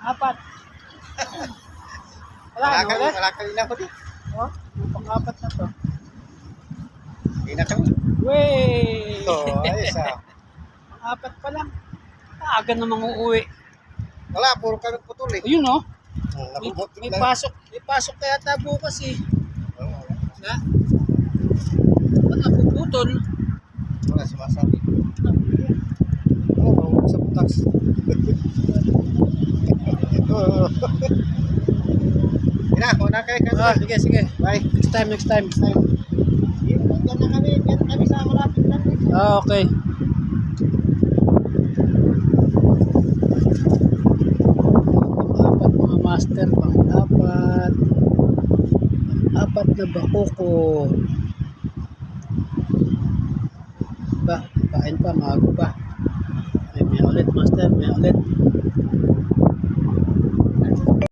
Apat. Wala, Wala ka, wala? ka rin ako din. Oh, yung pang-apat na to. Hindi na kami. Wey! Ito, ayos ah. Pang-apat pa lang. Aga namang uuwi. Wala, puro kami putol eh. Ayun oh. Hmm, May, may na. pasok. May pasok kaya ta bukas eh. Oo, Na? Ba't napuputol? Oh, sa butas. Oo. Ina, muna kayo ka. Ah, sige, sige. Bye. Next time, next time, next time. Diyan na kami, diyan na kami sa malapit lang. Ah, okay. Pang-apat mga master, pang-apat. Pang-apat na bakoko. Ba, kain pa, mago pa. May, ulit master, may ulit.